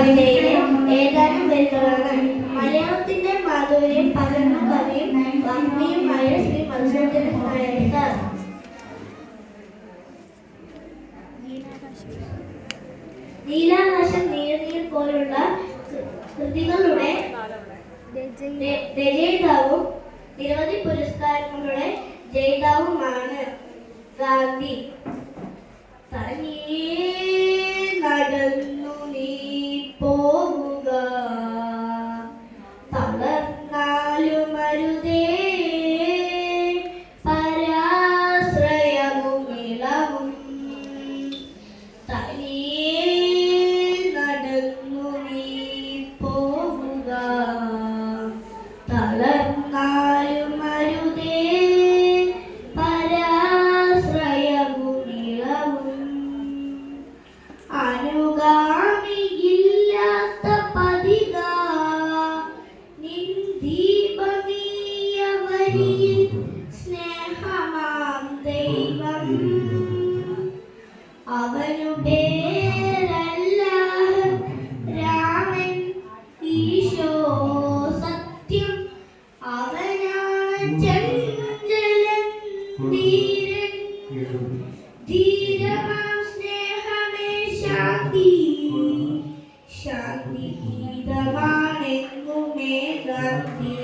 കവിതയിലും ഏതാനും വ്യക്തമാണ് മലയാളത്തിന്റെ മാധുര്യം പകർന്ന കവിയും വാഗ്മിയുമായ ശ്രീ മത്സരത്തിന് നായർ നീലാകാശം നീലനീൽ പോലുള്ള കൃതികളുടെ രചയിതാവും നിരവധി പുരസ്കാരങ്ങളുടെ ജയിതാവുമാണ് ഗാന്ധി. തനിയേ നടന്നു അവരുടെ രാമൻ ഈശോ സത്യം. അവനാണ് ധീരൻ. ധീരമാം സ്നേഹമേ ശാന്തി. ശാന്തി ഗീതമാണെന്നുമേ ഗാന്ധി